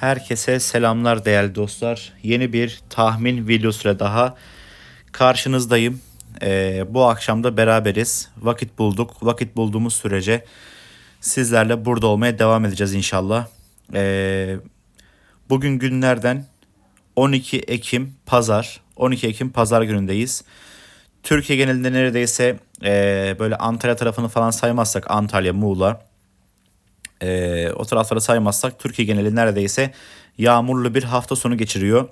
Herkese selamlar değerli dostlar. Yeni bir tahmin videosuyla daha karşınızdayım. Ee, bu akşam da beraberiz. Vakit bulduk. Vakit bulduğumuz sürece sizlerle burada olmaya devam edeceğiz inşallah. Ee, bugün günlerden 12 Ekim Pazar. 12 Ekim Pazar günündeyiz. Türkiye genelinde neredeyse e, böyle Antalya tarafını falan saymazsak Antalya, Muğla, e, o tarafları saymazsak Türkiye geneli neredeyse yağmurlu bir hafta sonu geçiriyor.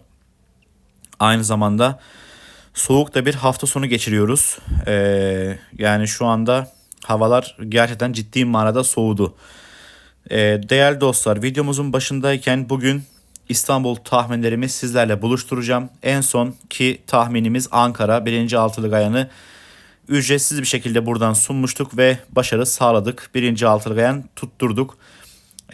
Aynı zamanda soğuk da bir hafta sonu geçiriyoruz. E, yani şu anda havalar gerçekten ciddi manada soğudu. E, değerli dostlar videomuzun başındayken bugün İstanbul tahminlerimi sizlerle buluşturacağım. En son ki tahminimiz Ankara 1. altılık ayağını ücretsiz bir şekilde buradan sunmuştuk ve başarı sağladık. Birinci altılı gayan tutturduk.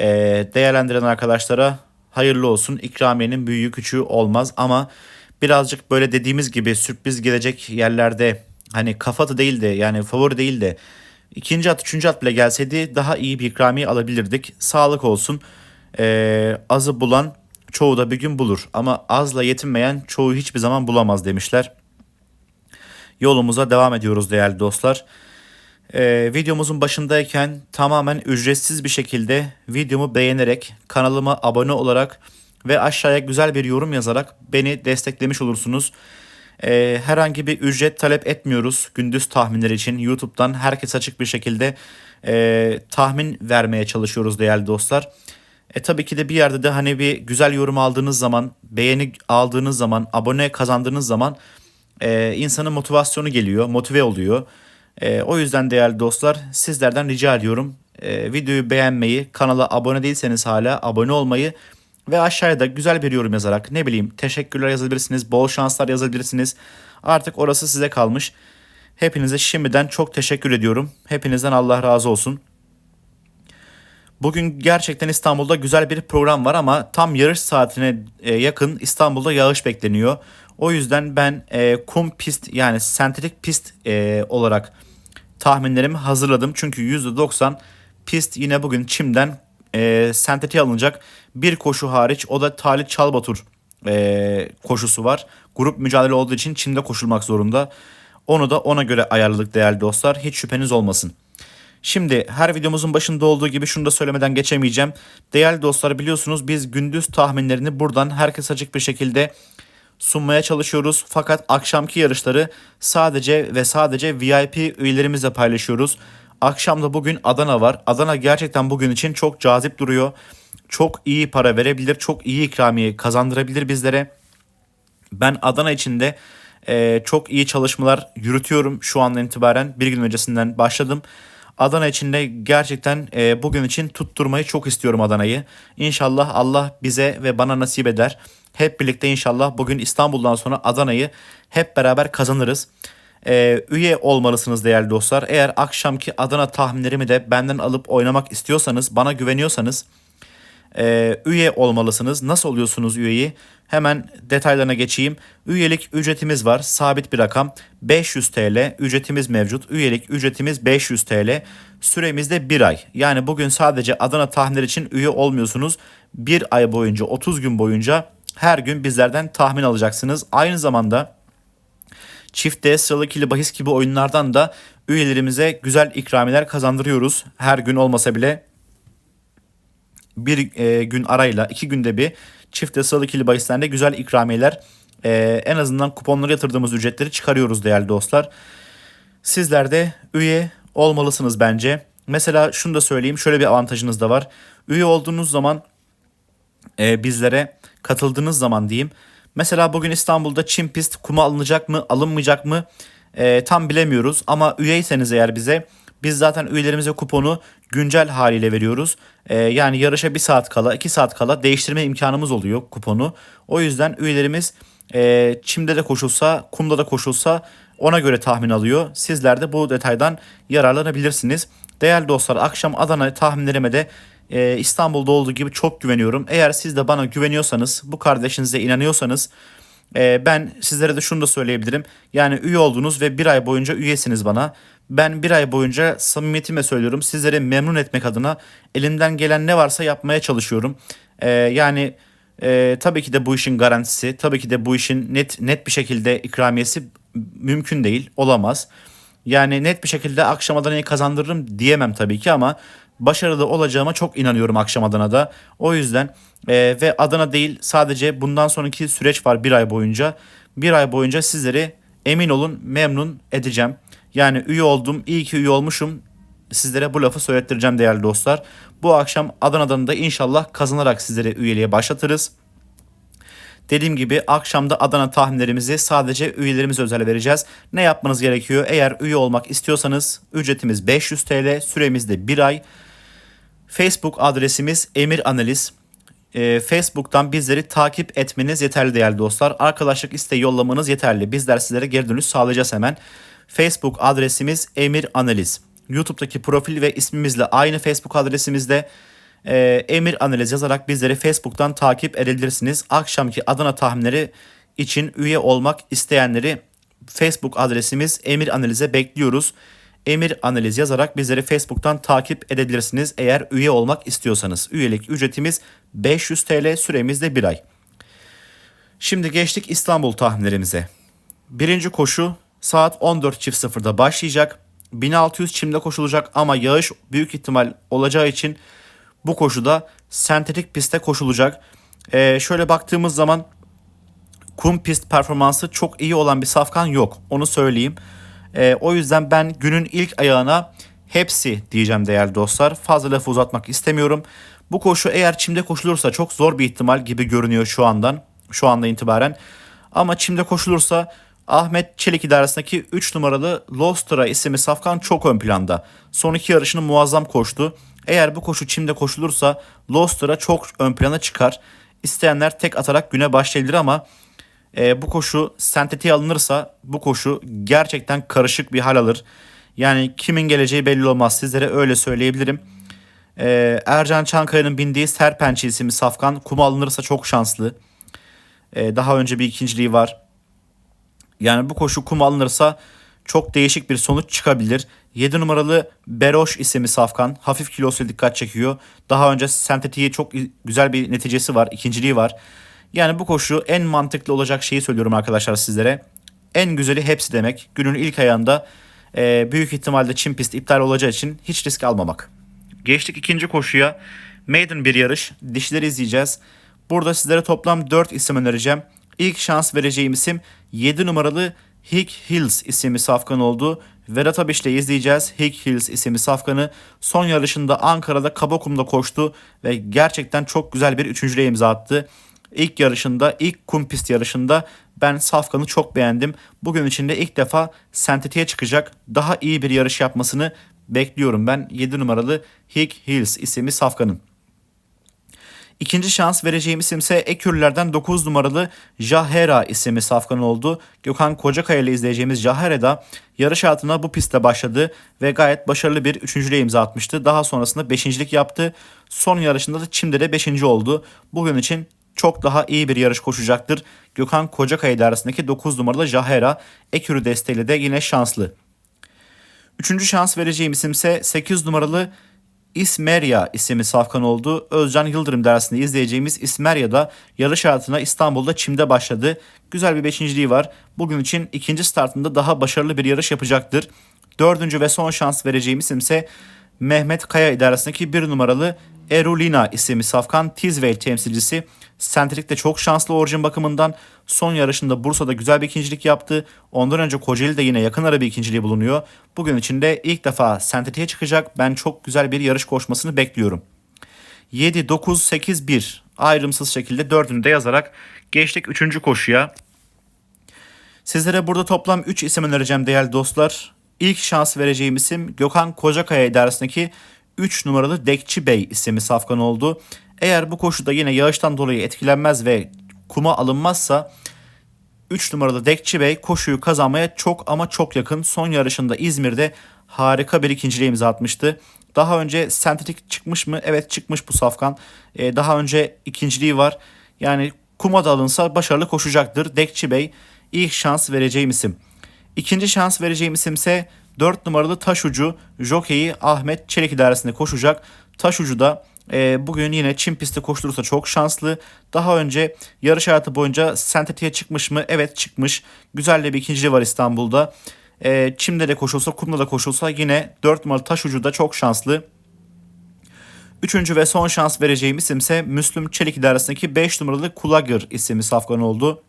Ee, değerlendiren arkadaşlara hayırlı olsun. İkramiyenin büyüğü küçüğü olmaz ama birazcık böyle dediğimiz gibi sürpriz gelecek yerlerde hani kafatı değil de yani favori değil de ikinci at üçüncü at bile gelseydi daha iyi bir ikramiye alabilirdik. Sağlık olsun. Ee, azı bulan çoğu da bir gün bulur ama azla yetinmeyen çoğu hiçbir zaman bulamaz demişler yolumuza devam ediyoruz değerli dostlar. Ee, videomuzun başındayken tamamen ücretsiz bir şekilde videomu beğenerek kanalıma abone olarak ve aşağıya güzel bir yorum yazarak beni desteklemiş olursunuz. Ee, herhangi bir ücret talep etmiyoruz gündüz tahminleri için YouTube'dan herkes açık bir şekilde e, tahmin vermeye çalışıyoruz değerli dostlar. E tabii ki de bir yerde de hani bir güzel yorum aldığınız zaman, beğeni aldığınız zaman, abone kazandığınız zaman e, insanın motivasyonu geliyor, motive oluyor. E, o yüzden değerli dostlar sizlerden rica ediyorum e, videoyu beğenmeyi, kanala abone değilseniz hala abone olmayı ve aşağıya güzel bir yorum yazarak ne bileyim teşekkürler yazabilirsiniz, bol şanslar yazabilirsiniz. Artık orası size kalmış. Hepinize şimdiden çok teşekkür ediyorum. Hepinizden Allah razı olsun. Bugün gerçekten İstanbul'da güzel bir program var ama tam yarış saatine e, yakın İstanbul'da yağış bekleniyor. O yüzden ben e, kum pist yani sentetik pist e, olarak tahminlerimi hazırladım. Çünkü %90 pist yine bugün çimden e, sentetiğe alınacak. Bir koşu hariç o da Talit Çalbatur e, koşusu var. Grup mücadele olduğu için çimde koşulmak zorunda. Onu da ona göre ayarladık değerli dostlar. Hiç şüpheniz olmasın. Şimdi her videomuzun başında olduğu gibi şunu da söylemeden geçemeyeceğim. Değerli dostlar biliyorsunuz biz gündüz tahminlerini buradan herkes açık bir şekilde sunmaya çalışıyoruz. Fakat akşamki yarışları sadece ve sadece VIP üyelerimizle paylaşıyoruz. Akşamda bugün Adana var. Adana gerçekten bugün için çok cazip duruyor. Çok iyi para verebilir, çok iyi ikramiye kazandırabilir bizlere. Ben Adana için de e, çok iyi çalışmalar yürütüyorum şu andan itibaren. Bir gün öncesinden başladım. Adana için de gerçekten e, bugün için tutturmayı çok istiyorum Adana'yı. İnşallah Allah bize ve bana nasip eder. Hep birlikte inşallah bugün İstanbul'dan sonra Adana'yı hep beraber kazanırız. Ee, üye olmalısınız değerli dostlar. Eğer akşamki Adana tahminlerimi de benden alıp oynamak istiyorsanız, bana güveniyorsanız e, üye olmalısınız. Nasıl oluyorsunuz üyeyi? Hemen detaylarına geçeyim. Üyelik ücretimiz var. Sabit bir rakam. 500 TL ücretimiz mevcut. Üyelik ücretimiz 500 TL. Süremiz de 1 ay. Yani bugün sadece Adana tahminler için üye olmuyorsunuz. 1 ay boyunca 30 gün boyunca her gün bizlerden tahmin alacaksınız. Aynı zamanda çifte, sıralı ikili bahis gibi oyunlardan da üyelerimize güzel ikramiler kazandırıyoruz. Her gün olmasa bile bir e, gün arayla iki günde bir çifte sıralı ikili bahislerde güzel ikramiyeler e, en azından kuponlara yatırdığımız ücretleri çıkarıyoruz değerli dostlar. Sizler de üye olmalısınız bence. Mesela şunu da söyleyeyim şöyle bir avantajınız da var. Üye olduğunuz zaman e, bizlere katıldığınız zaman diyeyim. Mesela bugün İstanbul'da çim pist kuma alınacak mı alınmayacak mı e, tam bilemiyoruz. Ama üyeyseniz eğer bize biz zaten üyelerimize kuponu güncel haliyle veriyoruz. E, yani yarışa bir saat kala iki saat kala değiştirme imkanımız oluyor kuponu. O yüzden üyelerimiz e, çimde de koşulsa kumda da koşulsa ona göre tahmin alıyor. Sizler de bu detaydan yararlanabilirsiniz. Değerli dostlar akşam Adana tahminlerime de e, İstanbul'da olduğu gibi çok güveniyorum. Eğer siz de bana güveniyorsanız, bu kardeşinize inanıyorsanız e, ben sizlere de şunu da söyleyebilirim. Yani üye oldunuz ve bir ay boyunca üyesiniz bana. Ben bir ay boyunca samimiyetime söylüyorum. Sizleri memnun etmek adına elimden gelen ne varsa yapmaya çalışıyorum. Ee, yani e, tabii ki de bu işin garantisi, tabii ki de bu işin net net bir şekilde ikramiyesi mümkün değil, olamaz. Yani net bir şekilde akşam Adana'yı kazandırırım diyemem tabii ki ama başarılı olacağıma çok inanıyorum akşam Adana'da. O yüzden e, ve Adana değil sadece bundan sonraki süreç var bir ay boyunca. Bir ay boyunca sizleri emin olun memnun edeceğim. Yani üye oldum, iyi ki üye olmuşum. Sizlere bu lafı söylettireceğim değerli dostlar. Bu akşam Adana'dan da inşallah kazanarak sizlere üyeliğe başlatırız. Dediğim gibi akşamda Adana tahminlerimizi sadece üyelerimiz özel vereceğiz. Ne yapmanız gerekiyor? Eğer üye olmak istiyorsanız ücretimiz 500 TL, süremiz de 1 ay. Facebook adresimiz Emir Analiz. Ee, Facebook'tan bizleri takip etmeniz yeterli değerli dostlar. Arkadaşlık isteği yollamanız yeterli. Bizler sizlere geri dönüş sağlayacağız hemen. Facebook adresimiz Emir Analiz. YouTube'daki profil ve ismimizle aynı Facebook adresimizde e, Emir Analiz yazarak bizleri Facebook'tan takip edebilirsiniz. Akşamki Adana tahminleri için üye olmak isteyenleri Facebook adresimiz Emir Analiz'e bekliyoruz. Emir Analiz yazarak bizleri Facebook'tan takip edebilirsiniz eğer üye olmak istiyorsanız. Üyelik ücretimiz 500 TL süremiz de bir ay. Şimdi geçtik İstanbul tahminlerimize. Birinci koşu saat 14.00'da başlayacak. 1600 çimde koşulacak ama yağış büyük ihtimal olacağı için bu koşuda sentetik pistte koşulacak. Ee, şöyle baktığımız zaman kum pist performansı çok iyi olan bir safkan yok. Onu söyleyeyim. Ee, o yüzden ben günün ilk ayağına hepsi diyeceğim değerli dostlar. Fazla lafı uzatmak istemiyorum. Bu koşu eğer çimde koşulursa çok zor bir ihtimal gibi görünüyor şu andan. Şu anda itibaren. Ama çimde koşulursa Ahmet Çelik idaresindeki 3 numaralı Lostra isimli safkan çok ön planda. Son iki yarışını muazzam koştu. Eğer bu koşu çimde koşulursa Lostra çok ön plana çıkar. İsteyenler tek atarak güne başlayabilir ama e, bu koşu sentetiğe alınırsa bu koşu gerçekten karışık bir hal alır. Yani kimin geleceği belli olmaz sizlere öyle söyleyebilirim. E, Ercan Çankaya'nın bindiği Serpençi isimli safkan kuma alınırsa çok şanslı. E, daha önce bir ikinciliği var. Yani bu koşu kum alınırsa çok değişik bir sonuç çıkabilir. 7 numaralı Beroş isimli safkan hafif kilosu dikkat çekiyor. Daha önce sentetiği çok güzel bir neticesi var. ikinciliği var. Yani bu koşu en mantıklı olacak şeyi söylüyorum arkadaşlar sizlere. En güzeli hepsi demek. Günün ilk ayağında e, büyük ihtimalle çim pist iptal olacağı için hiç risk almamak. Geçtik ikinci koşuya. Maiden bir yarış. Dişleri izleyeceğiz. Burada sizlere toplam 4 isim önereceğim. İlk şans vereceğim isim 7 numaralı Hick Hills isimli safkan oldu. Vedat Abiş'le izleyeceğiz. Hick Hills isimli safkanı son yarışında Ankara'da Kabakum'da koştu ve gerçekten çok güzel bir üçüncülüğe imza attı. İlk yarışında, ilk kum pist yarışında ben Safkan'ı çok beğendim. Bugün içinde ilk defa sentetiğe çıkacak daha iyi bir yarış yapmasını bekliyorum ben 7 numaralı Hick Hills isimli Safkan'ın. İkinci şans vereceğim isimse Ekürlerden 9 numaralı Jahera isimli safkan oldu. Gökhan Kocakaya ile izleyeceğimiz Jahera da yarış hayatına bu pistte başladı ve gayet başarılı bir üçüncülüğe imza atmıştı. Daha sonrasında beşincilik yaptı. Son yarışında da Çim'de de beşinci oldu. Bugün için çok daha iyi bir yarış koşacaktır. Gökhan Kocakaya idaresindeki 9 numaralı Jahera Ekürü desteğiyle de yine şanslı. Üçüncü şans vereceğim isimse 8 numaralı İsmerya isimli safkan oldu. Özcan Yıldırım dersinde izleyeceğimiz İsmerya da yarış hayatına İstanbul'da çimde başladı. Güzel bir beşinciliği var. Bugün için ikinci startında daha başarılı bir yarış yapacaktır. Dördüncü ve son şans vereceğim isimse Mehmet Kaya idaresindeki bir numaralı Erulina isimli safkan Tizwell temsilcisi. Sentrik de çok şanslı orijin bakımından. Son yarışında Bursa'da güzel bir ikincilik yaptı. Ondan önce Kocaeli'de yine yakın ara bir ikinciliği bulunuyor. Bugün içinde ilk defa sentrik'e çıkacak. Ben çok güzel bir yarış koşmasını bekliyorum. 7, 9, 8, 1 ayrımsız şekilde dördünü de yazarak geçtik 3. koşuya. Sizlere burada toplam 3 isim önereceğim değerli dostlar. İlk şans vereceğim isim Gökhan Kocakaya idaresindeki 3 numaralı Dekçi Bey isimli safkan oldu. Eğer bu koşuda yine yağıştan dolayı etkilenmez ve kuma alınmazsa 3 numaralı Dekçi Bey koşuyu kazanmaya çok ama çok yakın. Son yarışında İzmir'de harika bir ikinciliğe imza atmıştı. Daha önce sentetik çıkmış mı? Evet çıkmış bu safkan. Ee, daha önce ikinciliği var. Yani kuma da alınsa başarılı koşacaktır. Dekçi Bey ilk şans vereceğim isim. İkinci şans vereceğim isim ise 4 numaralı Taşucu jokeyi Ahmet Çelik idaresinde koşacak. Taşucu da e, bugün yine Çin pistte koşturursa çok şanslı. Daha önce yarış hayatı boyunca sentetiğe çıkmış mı? Evet çıkmış. Güzel de bir ikinciliği var İstanbul'da. E, Çim'de de koşulsa, kumda da koşulsa yine 4 numaralı taş ucu da çok şanslı. Üçüncü ve son şans vereceğim isim ise Müslüm Çelik idaresindeki 5 numaralı Kulagır isimli safkan oldu.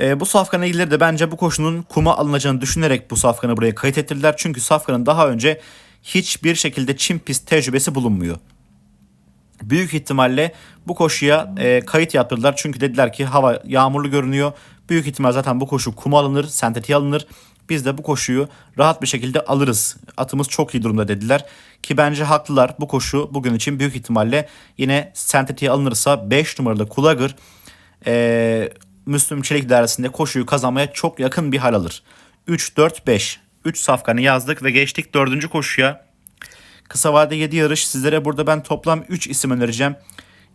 E, bu safkanla ilgili de bence bu koşunun kuma alınacağını düşünerek bu safkanı buraya kayıt ettirdiler. Çünkü safkanın daha önce hiçbir şekilde çim pist tecrübesi bulunmuyor. Büyük ihtimalle bu koşuya e, kayıt yaptırdılar. Çünkü dediler ki hava yağmurlu görünüyor. Büyük ihtimal zaten bu koşu kuma alınır, sentetiğe alınır. Biz de bu koşuyu rahat bir şekilde alırız. Atımız çok iyi durumda dediler. Ki bence haklılar. Bu koşu bugün için büyük ihtimalle yine sentetiğe alınırsa 5 numaralı Kulagır e, Müslüm Çelik dairesinde koşuyu kazanmaya çok yakın bir hal alır. 3-4-5. 3 safkanı yazdık ve geçtik 4. koşuya. Kısa vade 7 yarış. Sizlere burada ben toplam 3 isim önereceğim.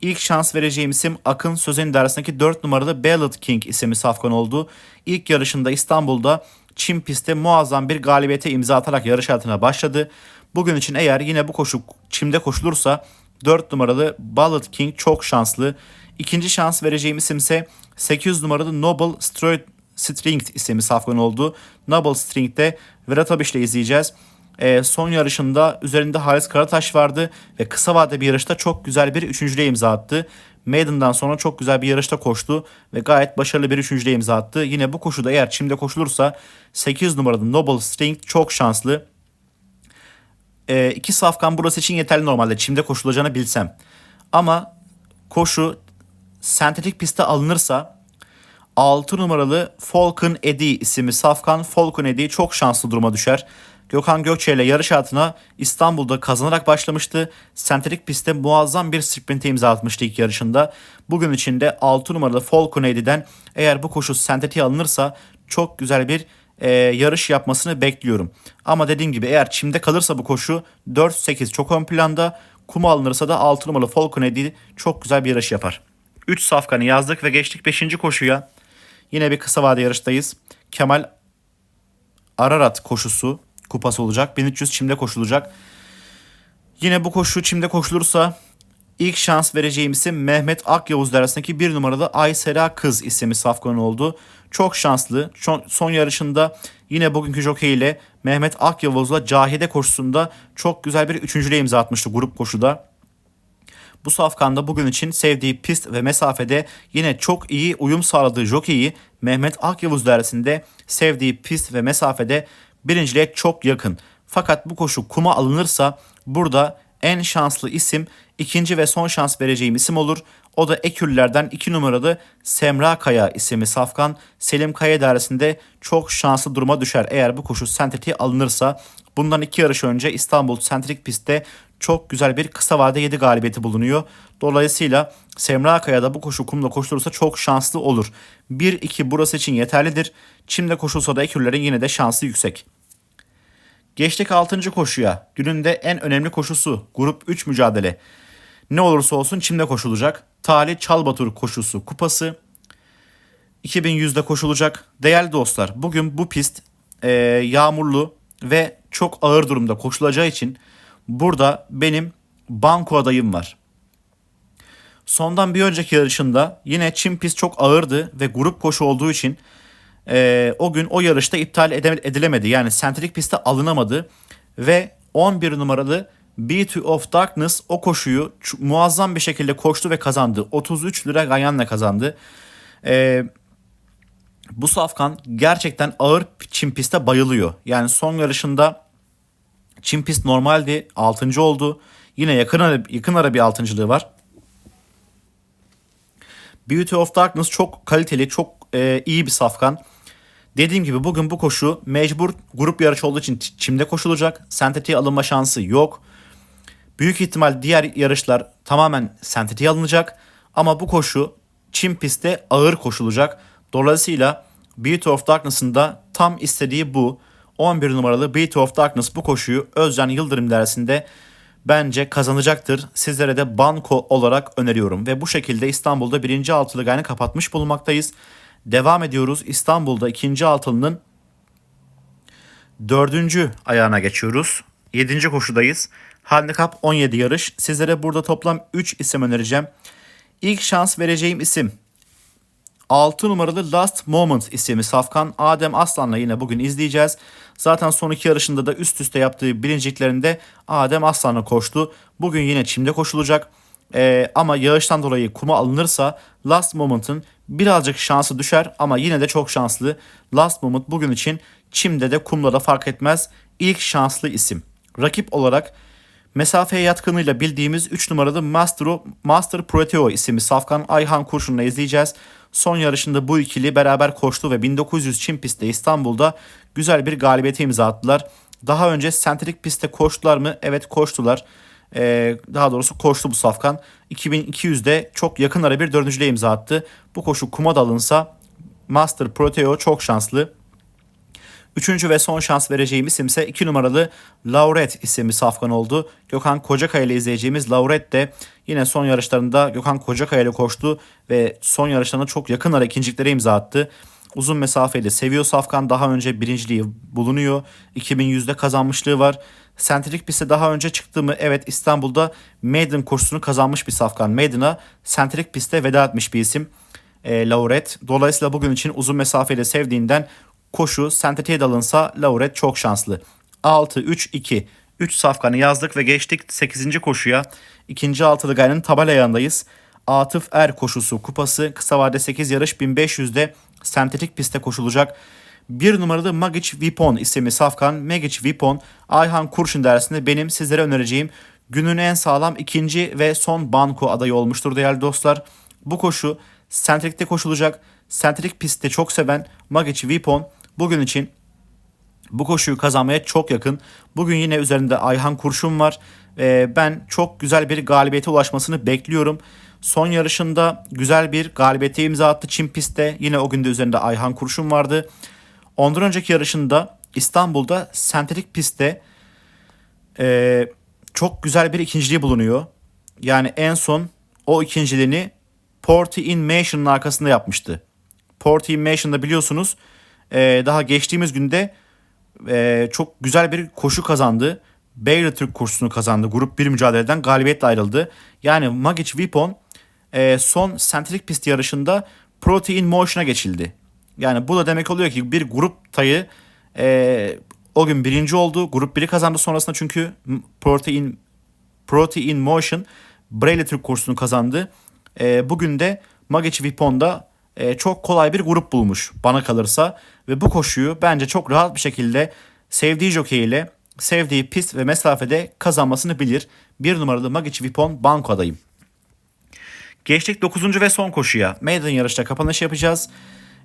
İlk şans vereceğim isim Akın Sözen dairesindeki 4 numaralı Ballad King isimli safkan oldu. İlk yarışında İstanbul'da Çim pistte muazzam bir galibiyete imza atarak yarış hayatına başladı. Bugün için eğer yine bu koşu çimde koşulursa 4 numaralı Ballad King çok şanslı. İkinci şans vereceğim isim ise 800 numaralı Noble Stroid String isimli safkan oldu. Noble String'de Vedat Abiş'le izleyeceğiz. Ee, son yarışında üzerinde Halis Karataş vardı ve kısa vade bir yarışta çok güzel bir üçüncülüğe imza attı. Maiden'dan sonra çok güzel bir yarışta koştu ve gayet başarılı bir üçüncülüğe imza attı. Yine bu koşuda eğer çimde koşulursa 8 numaralı Noble String çok şanslı. Ee, iki safkan burası için yeterli normalde çimde koşulacağını bilsem. Ama koşu sentetik piste alınırsa 6 numaralı Falcon Eddie isimli safkan Falcon Eddie çok şanslı duruma düşer. Gökhan Gökçe ile yarış hayatına İstanbul'da kazanarak başlamıştı. Sentetik pistte muazzam bir sprinte imza atmıştı ilk yarışında. Bugün içinde 6 numaralı Falcon Eddie'den eğer bu koşu sentetiğe alınırsa çok güzel bir e, yarış yapmasını bekliyorum. Ama dediğim gibi eğer çimde kalırsa bu koşu 4-8 çok ön planda. Kuma alınırsa da 6 numaralı Falcon Eddie çok güzel bir yarış yapar. 3 safkanı yazdık ve geçtik 5. koşuya. Yine bir kısa vade yarıştayız. Kemal Ararat koşusu kupası olacak. 1300 çimde koşulacak. Yine bu koşu çimde koşulursa ilk şans vereceğim isim Mehmet Akyavuz arasındaki bir numaralı Aysera Kız isimli safkan oldu. Çok şanslı. Son yarışında yine bugünkü jockey ile Mehmet Akyavuz'la Cahide koşusunda çok güzel bir üçüncülüğe imza atmıştı grup koşuda. Bu safkanda bugün için sevdiği pist ve mesafede yine çok iyi uyum sağladığı jokeyi Mehmet Akyavuz dairesinde sevdiği pist ve mesafede birinciliğe çok yakın. Fakat bu koşu kuma alınırsa burada en şanslı isim ikinci ve son şans vereceğim isim olur. O da Ekürlerden 2 numaralı Semra Kaya isimli safkan Selim Kaya dairesinde çok şanslı duruma düşer. Eğer bu koşu sentetiğe alınırsa bundan iki yarış önce İstanbul Sentrik pistte çok güzel bir kısa vade 7 galibiyeti bulunuyor. Dolayısıyla Semra Kaya'da bu koşu kumda koşulursa çok şanslı olur. 1-2 burası için yeterlidir. Çimde koşulsa da Ekürlerin yine de şansı yüksek. Geçtik 6. koşuya. Günün de en önemli koşusu grup 3 mücadele. Ne olursa olsun çimde koşulacak. Tali Çalbatur koşusu kupası 2100'de koşulacak. Değerli dostlar bugün bu pist e, yağmurlu ve çok ağır durumda koşulacağı için burada benim banko adayım var. Sondan bir önceki yarışında yine çim pist çok ağırdı ve grup koşu olduğu için e, o gün o yarışta iptal edilemedi. Yani sentetik piste alınamadı ve 11 numaralı Beauty of Darkness o koşuyu muazzam bir şekilde koştu ve kazandı. 33 lira Ganyan'la kazandı. E, bu safkan gerçekten ağır çim piste bayılıyor. Yani son yarışında çim pist normaldi 6. oldu. Yine yakın ara, yakın ara bir 6.lığı var. Beauty of Darkness çok kaliteli, çok e, iyi bir safkan. Dediğim gibi bugün bu koşu mecbur grup yarışı olduğu için çimde koşulacak. Sentetiğe alınma şansı yok. Büyük ihtimal diğer yarışlar tamamen sentetiğe alınacak. Ama bu koşu çim pistte ağır koşulacak. Dolayısıyla Beauty of Darkness'ın da tam istediği bu. 11 numaralı Beauty of Darkness bu koşuyu Özcan Yıldırım dersinde bence kazanacaktır. Sizlere de banko olarak öneriyorum. Ve bu şekilde İstanbul'da birinci altılı gayını kapatmış bulunmaktayız. Devam ediyoruz. İstanbul'da ikinci altılının dördüncü ayağına geçiyoruz. Yedinci koşudayız. Handikap 17 yarış. Sizlere burada toplam 3 isim önereceğim. İlk şans vereceğim isim 6 numaralı Last Moment isimli Safkan Adem Aslan'la yine bugün izleyeceğiz. Zaten son iki yarışında da üst üste yaptığı birinciliklerinde Adem Aslan'la koştu. Bugün yine çimde koşulacak. Ee, ama yağıştan dolayı kuma alınırsa Last Moment'ın birazcık şansı düşer ama yine de çok şanslı. Last Moment bugün için çimde de kumda da fark etmez. İlk şanslı isim. Rakip olarak mesafeye yatkınıyla bildiğimiz 3 numaralı Master, Master Proteo isimli Safkan Ayhan Kurşun'la izleyeceğiz. Son yarışında bu ikili beraber koştu ve 1900 Çin pistte İstanbul'da güzel bir galibiyete imza attılar. Daha önce sentetik pistte koştular mı? Evet koştular. Ee, daha doğrusu koştu bu Safkan. 2200'de çok yakın ara bir dördüncülüğe imza attı. Bu koşu kuma da alınsa Master Proteo çok şanslı. Üçüncü ve son şans vereceğim isim ise 2 numaralı Lauret isimli safkan oldu. Gökhan Kocakaya ile izleyeceğimiz Lauret de yine son yarışlarında Gökhan Kocakaya ile koştu ve son yarışlarında çok yakın ara ikinciliklere imza attı. Uzun mesafeli seviyor Safkan daha önce birinciliği bulunuyor. 2100'de kazanmışlığı var. Sentrik pistte daha önce çıktı mı? Evet İstanbul'da Maiden kursunu kazanmış bir Safkan. Maiden'a sentrik pistte veda etmiş bir isim. E, Lauret. Dolayısıyla bugün için uzun mesafeli sevdiğinden koşu sentetiğe dalınsa Lauret çok şanslı. 6-3-2 3 safkanı yazdık ve geçtik 8. koşuya. İkinci altılı gayrının tabela yanındayız. Atıf Er koşusu kupası kısa vade 8 yarış 1500'de sentetik pistte koşulacak. Bir numaralı Magic Vipon isimli safkan Magic Vipon Ayhan Kurşun dersinde benim sizlere önereceğim günün en sağlam ikinci ve son banko adayı olmuştur değerli dostlar. Bu koşu sentrikte koşulacak. Sentrik pistte çok seven Magic Vipon bugün için bu koşuyu kazanmaya çok yakın. Bugün yine üzerinde Ayhan Kurşun var. Ee, ben çok güzel bir galibiyete ulaşmasını bekliyorum. Son yarışında güzel bir galibiyete imza attı Çin pistte. Yine o günde üzerinde Ayhan Kurşun vardı. Ondan önceki yarışında İstanbul'da sentetik pistte e, çok güzel bir ikinciliği bulunuyor. Yani en son o ikinciliğini Porty in Mation'ın arkasında yapmıştı. Porty in Mation'da biliyorsunuz e, daha geçtiğimiz günde e, çok güzel bir koşu kazandı. Baylor Türk kursunu kazandı. Grup 1 mücadeleden galibiyetle ayrıldı. Yani Magic Weapon e, son sentrik pist yarışında Protein Motion'a geçildi. Yani bu da demek oluyor ki bir grup tayı e, o gün birinci oldu. Grup 1'i kazandı sonrasında çünkü Protein Protein Motion Braille Türk kursunu kazandı. E, bugün de Magic Weapon'da e, çok kolay bir grup bulmuş bana kalırsa. Ve bu koşuyu bence çok rahat bir şekilde sevdiği jockey ile sevdiği pist ve mesafede kazanmasını bilir. Bir numaralı Magic Vipon banko adayım. Geçtik 9. ve son koşuya. Maiden yarışta kapanış yapacağız.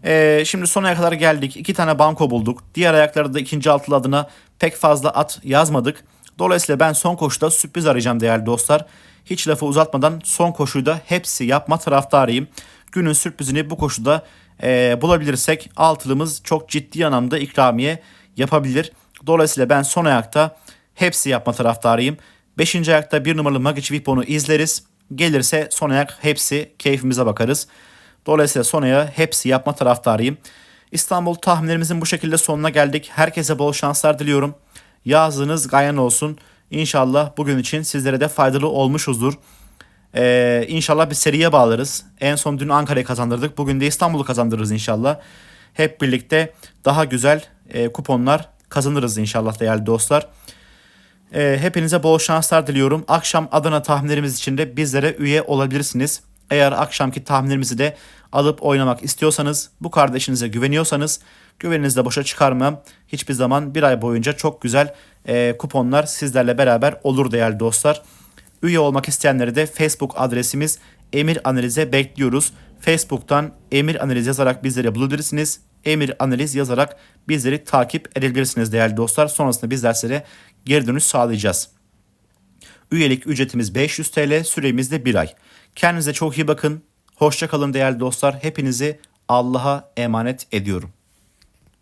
Ee, şimdi sona kadar geldik. İki tane banko bulduk. Diğer ayaklarda da ikinci altılı adına pek fazla at yazmadık. Dolayısıyla ben son koşuda sürpriz arayacağım değerli dostlar. Hiç lafı uzatmadan son koşuyu da hepsi yapma taraftarıyım. Günün sürprizini bu koşuda e, bulabilirsek altılımız çok ciddi anlamda ikramiye yapabilir. Dolayısıyla ben son ayakta hepsi yapma taraftarıyım. Beşinci ayakta bir numaralı Magic Weapon'u izleriz. Gelirse son ayak hepsi keyfimize bakarız. Dolayısıyla son ayağı hepsi yapma taraftarıyım. İstanbul tahminlerimizin bu şekilde sonuna geldik. Herkese bol şanslar diliyorum. Yazınız gayan olsun. İnşallah bugün için sizlere de faydalı olmuşuzdur. Ee, inşallah bir seriye bağlarız. En son dün Ankara'yı kazandırdık. Bugün de İstanbul'u kazandırırız inşallah. Hep birlikte daha güzel e, kuponlar kazanırız inşallah değerli dostlar. E, hepinize bol şanslar diliyorum. Akşam Adana tahminlerimiz için de bizlere üye olabilirsiniz. Eğer akşamki tahminlerimizi de alıp oynamak istiyorsanız, bu kardeşinize güveniyorsanız güveninizi de boşa çıkarmam. Hiçbir zaman bir ay boyunca çok güzel e, kuponlar sizlerle beraber olur değerli dostlar. Üye olmak isteyenleri de Facebook adresimiz Emir Analiz'e bekliyoruz. Facebook'tan Emir Analiz yazarak bizleri bulabilirsiniz. Emir Analiz yazarak bizleri takip edebilirsiniz değerli dostlar. Sonrasında bizler size geri dönüş sağlayacağız. Üyelik ücretimiz 500 TL, süremiz de bir ay. Kendinize çok iyi bakın. Hoşça kalın değerli dostlar. Hepinizi Allah'a emanet ediyorum.